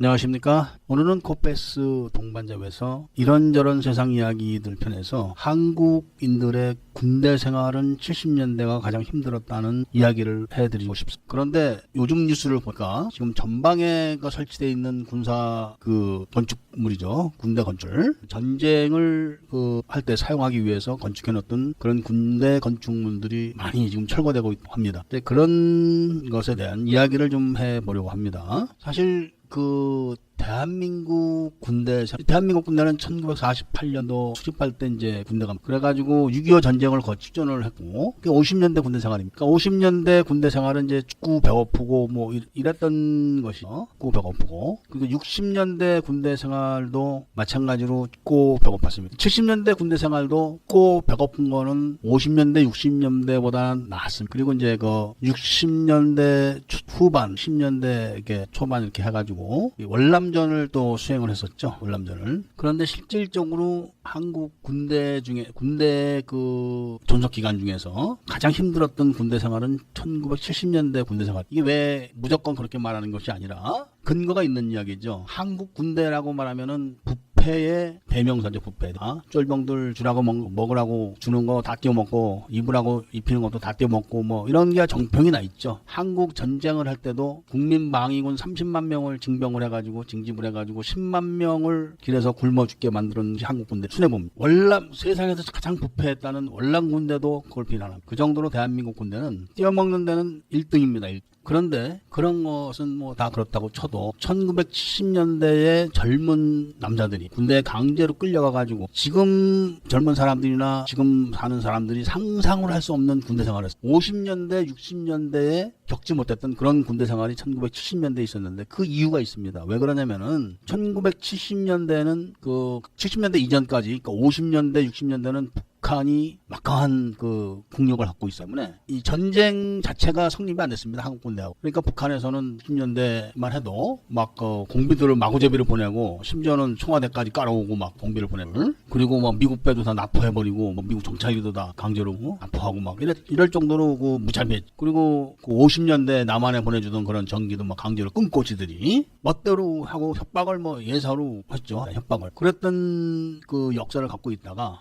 안녕하십니까. 오늘은 코페스 동반자에서 이런저런 세상 이야기들 편에서 한국인들의 군대 생활은 70년대가 가장 힘들었다는 이야기를 해드리고 싶습니다. 그런데 요즘 뉴스를 보니까 지금 전방에가 설치되어 있는 군사 그 건축물이죠. 군대 건축. 전쟁을 그 할 때 사용하기 위해서 건축해 놓던 그런 군대 건축물들이 많이 지금 철거되고 있- 합니다. 그런 것에 대한 이야기를 좀 해보려고 합니다. 사실 그 대한민국 군대 대한민국 군대는 1948년도 수립할 때 이제 군대가 그래가지고 6.25 전쟁을 거치 전을 했고 50년대 군대 생활입니까? 50년대 군대 생활은 이제 축구 배고프고 뭐 이- 이랬던 것이죠. 축구 배고프고 그리고 60년대 군대 생활도 마찬가지로 고 배고팠습니다. 70년대 군대 생활도 고 배고픈 거는 50년대 60년대보다는 나았습니다. 그리고 이제 그 60년대 초- 후반 10년대 이렇게 초반 이렇게 해가지고 이 월남전을 또 수행을 했었죠. 월남전을. 그런데 실질적으로 한국 군대 중에 군대 그 존속 기간 중에서 가장 힘들었던 군대 생활은 1970년대 군대 생활. 이게 왜 무조건 그렇게 말하는 것이 아니라 근거가 있는 이야기죠. 한국 군대라고 말하면은 부패의 대명사죠, 부패. 아, 쫄병들 주라고 먹, 먹으라고 주는 거다 띄워 먹고, 입으라고 입히는 것도 다 띄워 먹고, 뭐, 이런 게 정평이 나 있죠. 한국 전쟁을 할 때도 국민 방위군 30만 명을 징병을 해가지고, 징집을 해가지고, 10만 명을 길에서 굶어 죽게 만드는 게 한국 군대. 순회봅니다. 월남, 세상에서 가장 부패했다는 월남 군대도 그걸 비난합니다. 그 정도로 대한민국 군대는 띄워먹는 데는 1등입니다. 그런데 그런 것은 뭐 다 그렇다고 쳐도 1970년대의 젊은 남자들이 군대에 강제로 끌려가 가지고 지금 젊은 사람들이나 지금 사는 사람들이 상상을 할 수 없는 군대 생활을 했어요. 50년대, 60년대에 겪지 못했던 그런 군대 생활이 1970년대에 있었는데 그 이유가 있습니다. 왜 그러냐면은 1970년대는 그 70년대 이전까지 그러니까 50년대, 60년대는 북한이 막강한 그 국력을 갖고 있기 때문에 이 전쟁 자체가 성립이 안 됐습니다. 한국 군대하고. 그러니까 북한에서는 10년대만 해도 막 그 공비들을 마구제비를 보내고 심지어는 청와대까지 깔아오고 막 공비를 보내고 그리고 막 미국 배도 다 납포해버리고 뭐 미국 정찰기도 다 강제로 납포하고 막 이럴, 이럴 정도로 그 무자비했. 그리고 그 50년대 남한에 보내주던 그런 전기도 막 강제로 끊고 지들이 멋대로 하고 협박을 뭐 예사로 했죠. 협박을. 그랬던 그 역사를 갖고 있다가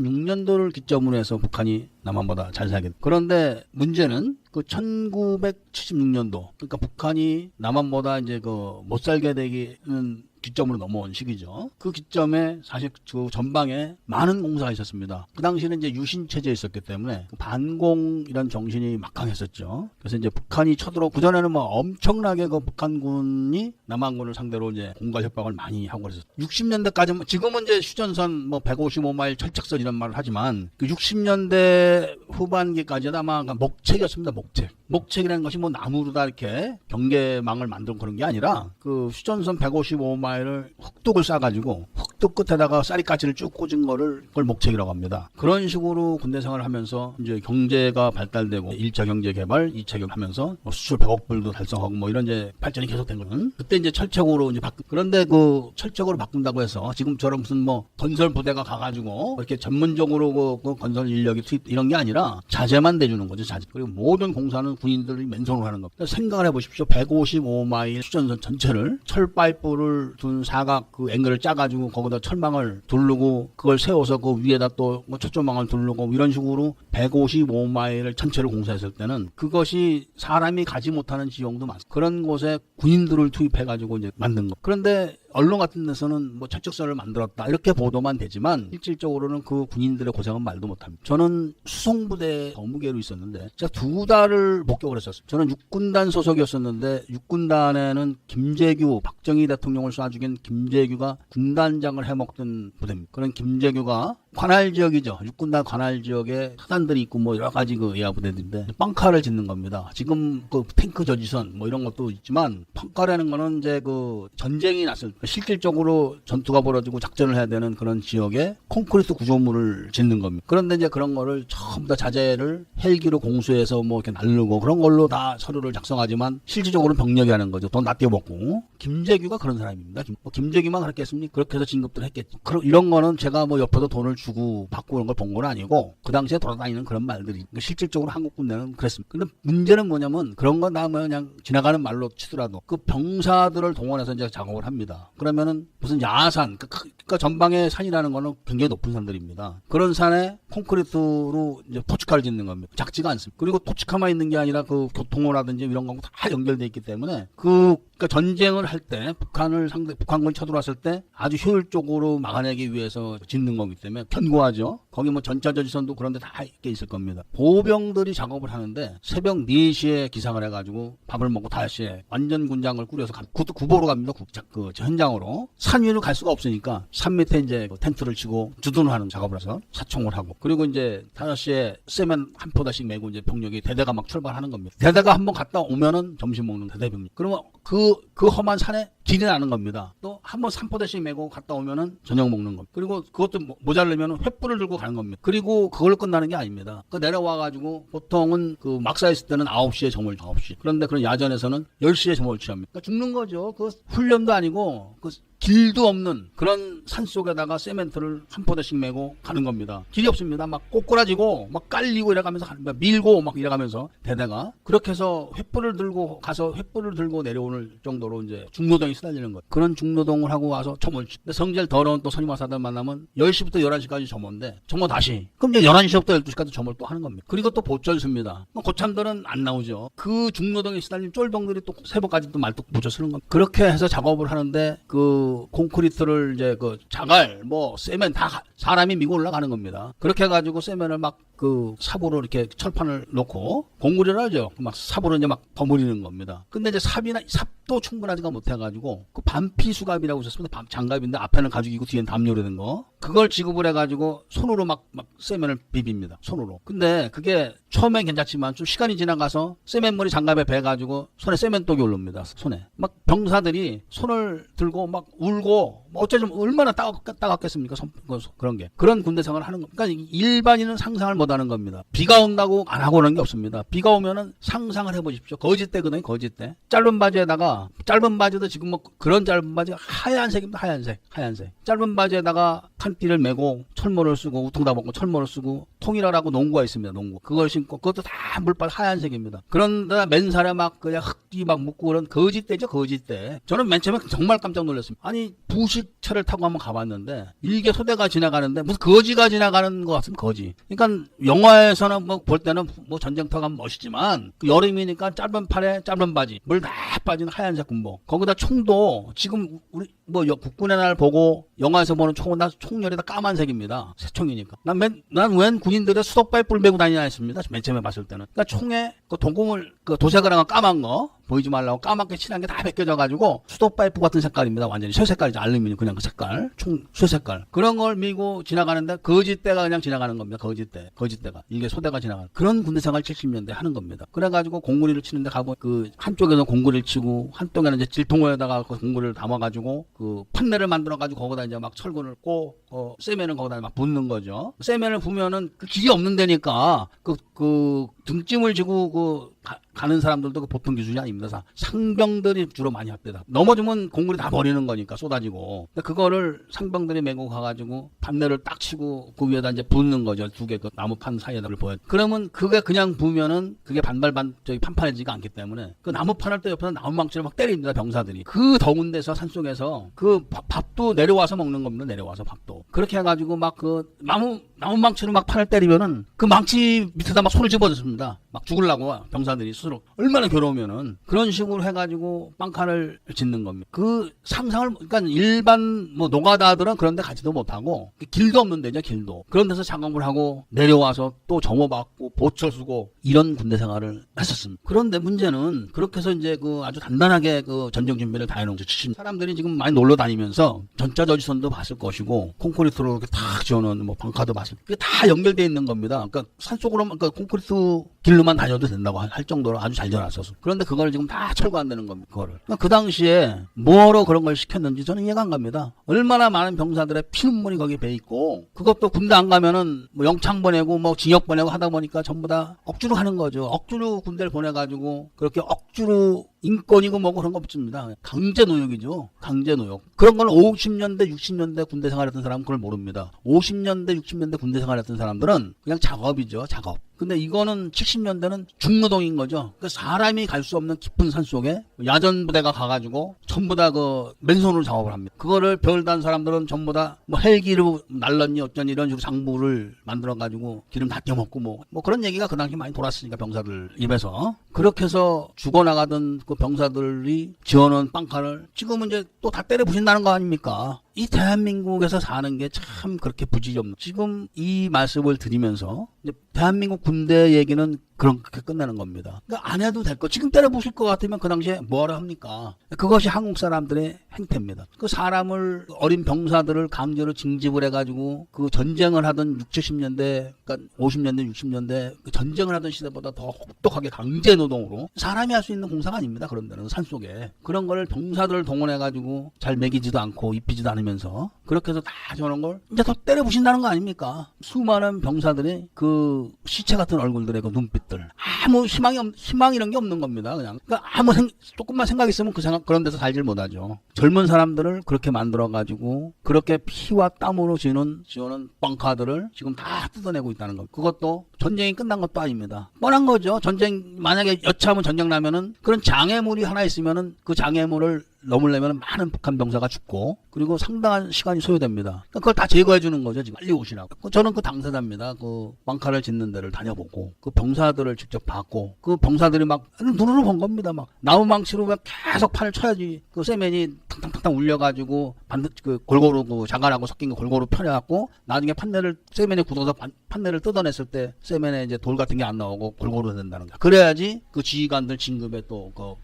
1976년도를 기점으로 해서 북한이 남한보다 잘 살게. 그런데 문제는 그 1976년도 그러니까 북한이 남한보다 이제 그 못 살게 되기는 기점으로 넘어온 시기죠. 그 기점에 사실 그 전방에 많은 공사가 있었습니다. 그 당시에는 이제 유신 체제에 있었기 때문에 그 반공이란 정신이 막강했었죠. 그래서 이제 북한이 쳐들어 그 전에는 뭐 엄청나게 그 북한군이 남한군을 상대로 이제 공갈 협박을 많이 하고 그랬었어요. 60년대까지는 지금은 이제 휴전선 뭐 155마일 철책선 이런 말을 하지만 그 60년대 후반기까지는 아마 그 목책이었습니다. 목책. 목책이라는 것이 뭐 나무로 다 이렇게 경계망을 만든 그런 게 아니라 그 휴전선 155마일 을 흑둑을 싸가지고 흑둑 끝에다가 쌀이가지를 쭉 꽂은 거를 그걸 목책이라고 합니다. 그런 식으로 군대 생활을 하면서 이제 경제가 발달되고 1차 경제 개발, 2차 경제 하면서 뭐 수출 100억 불도 달성하고 뭐 이런 이제 발전이 계속된 거는 그때 이제 철책으로 이제 바꾼 그런데 그 철책으로 바꾼다고 해서 지금처럼 무슨 뭐 건설 부대가 가가지고 이렇게 전문적으로 그, 그 건설 인력이 투입 이런 게 아니라 자재만 대주는 거죠 자재. 그리고 모든 공사는 군인들이 맨손으로 하는 겁니다. 생각을 해보십시오. 155마일 수전선 전체를 철 파이프를 둔 사각 그 앵글을 짜가지고 거기다 철망을 두르고 그걸 세워서 그 위에다 또뭐 초점망을 두르고 이런 식으로 155마일을 전체를 공사했을 때는 그것이 사람이 가지 못하는 지형도 많습니다. 그런 곳에 군인들을 투입해가지고 이제 만든 거. 그런데 언론 같은 데서는 뭐 철책선을 만들었다 이렇게 보도만 되지만 실질적으로는 그 군인들의 고생은 말도 못합니다. 저는 수송부대 거무계로 있었는데 제가 두 달을 목격을 했었어요. 저는 육군단 소속이었었는데 육군단에는 김재규 박정희 대통령을 쏴 죽인 김재규가 군단장을 해먹던 부대입니다. 그런 김재규가 관할 지역이죠. 육군단 관할 지역에 사단들이 있고 뭐 여러 가지 그 예하 부대들인데 빵카를 짓는 겁니다. 지금 그 탱크 저지선 뭐 이런 것도 있지만 빵카라는 거는 이제 그 전쟁이 났을 때 실질적으로 전투가 벌어지고 작전을 해야 되는 그런 지역에 콘크리트 구조물을 짓는 겁니다. 그런데 이제 그런 거를 전부 다 자재를 헬기로 공수해서 뭐 이렇게 날르고 그런 걸로 다 서류를 작성하지만 실질적으로는 병력이 하는 거죠. 돈다 떼먹고. 김재규가 그런 사람입니다. 김, 뭐 김재규만 그랬겠습니까? 그렇게 해서 진급들 했겠죠. 그런 이런 거는 제가 뭐 옆에서 돈을 주고 받고 그런 걸 본 건 아니고 그 당시에 돌아다니는 그런 말들이 실질적으로 한국 군대는 그랬습니다. 근데 문제는 뭐냐면 그런 건 다 그냥 지나가는 말로 치더라도 그 병사들을 동원해서 이제 작업을 합니다. 그러면은 무슨 야산, 그- 그- 그러니까 전방의 산이라는 거는 굉장히 높은 산들입니다. 그런 산에 콘크리트로 이제 토치카를 짓는 겁니다. 작지가 않습니다. 그리고 토치카만 있는 게 아니라 그 교통로라든지 이런 거다 연결돼 있기 때문에 그 그러니까 전쟁을 할 때 북한을 상대 북한군이 쳐들어왔을 때 아주 효율적으로 막아내기 위해서 짓는 거기 때문에 견고하죠. 거기 뭐 전차 저지선도 그런 데 다 있게 있을 겁니다. 보병들이 작업을 하는데 새벽 4시에 기상을 해가지고 밥을 먹고 5시에 완전 군장을 꾸려서 가, 그것도 구보로 갑니다. 국, 자- 그 현장으로. 산 위로 갈 수가 없으니까 산 밑에 이제 그 텐트를 치고 주둔을 하는 작업을 해서 사총을 하고 그리고 이제 5시에 세면 한 포다씩 메고 이제 병력이 대대가 막 출발하는 겁니다. 대대가 한번 갔다 오면은 점심 먹는 대대병력. 그러면 그, 그 험한 산에 길이 나는 겁니다. 또 한번 산포대씩 메고 갔다 오면은 저녁 먹는 겁니다. 그리고 그것도 모- 모자르면 횃불을 들고 가는 겁니다. 그리고 그걸로 끝나는 게 아닙니다. 그 내려와가지고 보통은 그 막사 있을 때는 9시에 점을 9시. 그런데 그런 야전에서는 10시에 점을 취합니다. 그러니까 죽는 거죠. 그 훈련도 아니고 그 길도 없는 그런 산 속에다가 세멘트를 한 포대씩 메고 가는 겁니다. 길이 없습니다. 막 꼬꾸라지고 막 깔리고 이래가면서 가는 거야. 밀고 막 이래가면서 대대가 그렇게 해서 횃불을 들고 가서 횃불을 들고 내려오는 정도로 이제 중노동이 시달리는 거예요. 그런 중노동을 하고 와서 점을 치. 근데 성질 더러운 또 선임화사들 만나면 10시부터 11시까지 점호인데 점호 다시 그럼 이제 11시부터 12시까지 점을 또 하는 겁니다. 그리고 또 보철 씁니다. 뭐 고참들은 안 나오죠. 그 중노동에 시달린 쫄병들이 또 새벽까지 또 말뚝 붙여 쓰는 겁니다. 그렇게 해서 작업을 하는데 그 콘크리트를 이제 그 자갈 뭐 세면 다 가- 사람이 미고 올라가는 겁니다. 그렇게 해가지고 세면을 막 그 삽으로 이렇게 철판을 놓고 공구리를 하죠. 막 삽으로 이제 막 버무리는 겁니다. 근데 이제 삽이나 삽도 충분하지가 못해가지고 그 반피 수갑이라고 있었습니다. 반- 장갑인데 앞에는 가죽이고 뒤엔 담요로 된 거. 그걸 지급을 해가지고 손으로 막, 막 세면을 비빕니다. 손으로. 근데 그게 처음엔 괜찮지만 좀 시간이 지나가서 세면물이 장갑에 배가지고 손에 세면독이 올라옵니다. 손에. 막 병사들이 손을 들고 막 울고 뭐 어쩌면 얼마나 따갑, 따갑겠습니까? 손- 그- 그런 게. 그런 군대 생활을 하는 겁니다. 그러니까 일반인은 상상을 못 하는 겁니다. 비가 온다고 안 하고 그런 게 없습니다. 비가 오면은 상상을 해보십시오. 거짓대거든요, 거짓대. 짧은 바지에다가, 짧은 바지도 지금 뭐 그런 짧은 바지가 하얀색입니다, 하얀색. 하얀색. 짧은 바지에다가 탄띠를 메고 철모를 쓰고 우통 다 먹고 철모를 쓰고 통일하라고 농구가 있습니다, 농구. 그걸 신고 그것도 다 물빨 하얀색입니다. 그런데 맨살에 막 그냥 흙이 막 묻고 그런 거짓대죠, 거짓대. 저는 맨 처음에 정말 깜짝 놀랐습니다. 아니, 부 식차를 타고 한번 가봤는데 일개 소대가 지나가는데 무슨 거지가 지나가는 것 같은 거지. 그러니까 영화에서는 뭐 볼 때는 뭐 전쟁터가 멋있지만 그 여름이니까 짧은 팔에 짧은 바지, 물 다 빠진 하얀색 군복. 거기다 총도 지금 우리 뭐 여- 국군의 날 보고 영화에서 보는 총은 다 총열이 다 까만색입니다. 새 총이니까. 난난웬 군인들의 수도바에 뿔 메고 다니나 했습니다. 맨 처음에 봤을 때는. 그러니까 총에 그 동공을 그 도색을 한거 까만 거 보이지 말라고 까맣게 칠한 게 다 벗겨져 가지고 수도 파이프 같은 색깔입니다. 완전히 쇠 색깔이죠. 알루미늄 그냥 그 색깔. 총 쇠 색깔. 그런 걸 밀고 지나가는데 거짓대가 그냥 지나가는 겁니다. 거짓대. 거짓대가. 이게 소대가 지나가는. 그런 군대 생활 70년대 하는 겁니다. 그래 가지고 공구리를 치는데 가보 그 한쪽에서 공구리를 치고 한쪽에는 이제 질통에다가 그 공구리를 담아 가지고 그 판넬을 만들어 가지고 거기다 이제 막 철근을 꽂 어, 세면을 거기다 막 붓는 거죠. 세면을 부면은 그 길이 없는 데니까 그, 그 등짐을 지고 그 가, 는 사람들도 그 보통 기준이 아닙니다. 사- 상병들이 주로 많이 합니다. 넘어지면 공물이 다 버리는 거니까 쏟아지고. 그거를 상병들이 메고 가가지고 판넬을 딱 치고 그 위에다 이제 붓는 거죠. 두 개 그 나무판 사이에다 를 보여. 그러면 그게 그냥 부면은 그게 반발 반 저기 판판해지가 않기 때문에 그 나무판을 또 옆에서 나무망치를 막 때립니다. 병사들이. 그 더운 데서 산속에서 그 밥- 밥도 내려와서 먹는 겁니다. 내려와서 밥도. 그렇게 해가지고 막 그 나무 나무 망치로 막 판을 때리면은 그 망치 밑에다 막 손을 집어넣습니다. 막 죽으려고 병사들이 스스로 얼마나 괴로우면은 그런 식으로 해가지고 빵칸을 짓는 겁니다. 그 상상을 그러니까 일반 뭐 노가다들은 그런데 가지도 못하고 길도 없는 데죠 길도 그런 데서 작업을 하고 내려와서 또 점호받고 보철 쓰고 이런 군대 생활을 했었습니다. 그런데 문제는 그렇게 해서 이제 그 아주 단단하게 그 전쟁 준비를 다 해놓은 지 사람들이 지금 많이 놀러 다니면서 전자 저지선도 봤을 것이고 콘크리트로 이렇게 탁 지어놓은 뭐 방카도 봤을 그게 다 연결돼 있는 겁니다. 그러니까 산속으로 그러니까 콘크리트 길로 만 다녀도 된다고 할- 할 정도로 아주 잘 지어놨어서. 그런데 그걸 지금 다 철거한다는 겁니다. 그거를. 그러니까 그 당시에 뭐로 그런 걸 시켰는지 저는 이해가 안 갑니다. 얼마나 많은 병사들의 피눈물이 거기에 배 있고 그것도 군대 안 가면은 뭐 영창 보내고 뭐 징역 보내고 하다 보니까 전부 다 억지로 하는 거죠. 억지로 군대를 보내가지고 그렇게 억지로 인권이고 뭐고 그런 거 없습니다. 강제 노역이죠. 강제 노역. 그런 건 50년대, 60년대 군대 생활했던 사람은 그걸 모릅니다. 50년대, 60년대 군대 생활했던 사람들은 그냥 작업이죠. 작업. 근데 이거는 70년대는 중노동인 거죠. 그 사람이 갈 수 없는 깊은 산 속에 야전 부대가 가가지고 전부 다 그 맨손으로 작업을 합니다. 그거를 별단 사람들은 전부 다 뭐 헬기로 날랐니 어쩌니 이런 식으로 장부를 만들어가지고 기름 다 껴먹고 뭐, 뭐 그런 얘기가 그 당시 많이 돌았으니까 병사들 입에서. 그렇게 해서 죽어나가던 그 병사들이 지어놓은 빵칼을 지금은 이제 또 다 때려 부신다는 거 아닙니까? 이 대한민국에서 사는 게 참 그렇게 부질없는. 지금 이 말씀을 드리면서 대한민국 군대 얘기는 그렇게 끝나는 겁니다. 그러니까 안 해도 될 거. 지금 때려 부실 것 같으면 그 당시에 뭐하러 합니까? 그것이 한국 사람들의 행태입니다. 그 사람을 어린 병사들을 강제로 징집을 해가지고 그 전쟁을 하던 6, 70년대, 그러니까 50년대, 60년대 그 전쟁을 하던 시대보다 더 혹독하게 강제 노동으로 사람이 할 수 있는 공사가 아닙니다. 그런 데는 산 속에 그런 걸 병사들을 동원해가지고 잘 먹이지도 않고 입히지도 않으면 서 그렇게 해서 다 저런 걸 이제 더 때려 부신다는 거 아닙니까? 수많은 병사들이 그 시체 같은 얼굴들의 그 눈빛들 아무 희망이 없, 희망 이런 게 없는 겁니다. 그냥 그러니까 아무 생, 조금만 생각 있으면 그 생각 그런 데서 살질 못하죠. 젊은 사람들을 그렇게 만들어 가지고 그렇게 피와 땀으로 지는 지어는 뻥카들을 지금 다 뜯어내고 있다는 거. 그것도 전쟁이 끝난 것도 아닙니다. 뻔한 거죠. 전쟁 만약에 여차하면 전쟁 나면은 그런 장애물이 하나 있으면은 그 장애물을 넘으려면 많은 북한 병사가 죽고 그리고 상당한 시간이 소요됩니다. 그러니까 그걸 다 제거해 주는 거죠. 지금 빨리 오시라고. 그 저는 그 당사자입니다. 그 왕카를 짓는 데를 다녀보고 그 병사들을 직접 봤고 그 병사들이 막 눈으로 본 겁니다. 막 나무망치로 막 계속 팔을 쳐야지 그 세면이 탕탕탕탕 울려가지고 반드 그 골고루 그 장관하고 섞인 거 골고루 펴내갖고 나중에 판넬을 세면에 굳어서 판- 판넬을 뜯어냈을 때 세면에 이제 돌 같은 게 안 나오고 골고루 된다는 거야. 그래야지 그 지휘관들 진급에 또 그,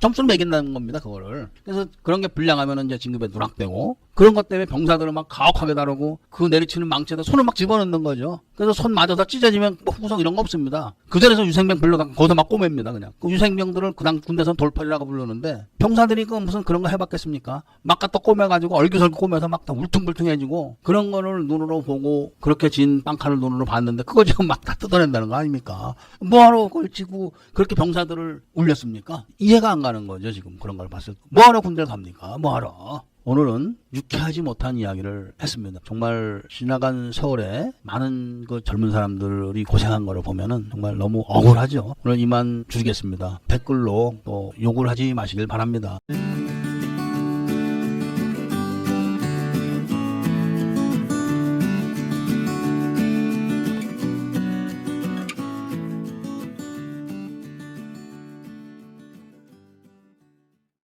점수를 매긴다는 겁니다. 그거를. 그래서 그런 게 불량하면 이제 진급에 누락되고 그런 것 때문에 병사들을 막 가혹하게 다루고 그 내리치는 망치에다 손을 막 집어넣는 거죠. 그래서 손 맞아서 찢어지면 뭐 후구석 이런 거 없습니다. 그 자리에서 유생병 불러다 거기서 막 꼬맵니다. 그냥. 그 유생병들을 그당 군대에서는 돌팔이라고 부르는데 병사들이 그 무슨 그런 거 해봤겠습니까? 막 갖다 꼬매가지고 얼기설기 꼬매서 막 다 울퉁불퉁해지고 그런 거를 눈으로 보고 그렇게 진 빵칼을 눈으로 봤는데 그거 지금 막 다 뜯어낸다는 거 아닙니까? 뭐하러 그걸 지고 그렇게 병사들을 울렸습니까? 이해가 안 가는 거죠 지금 그런 걸 봤을 때 뭐하러 군대를 갑니까? 뭐하러? 오늘은 유쾌하지 못한 이야기를 했습니다. 정말 지나간 세월에 많은 그 젊은 사람들이 고생한 거를 보면은 정말 너무 억울하죠. 오늘 이만 줄이겠습니다. 댓글로 또 욕을 하지 마시길 바랍니다.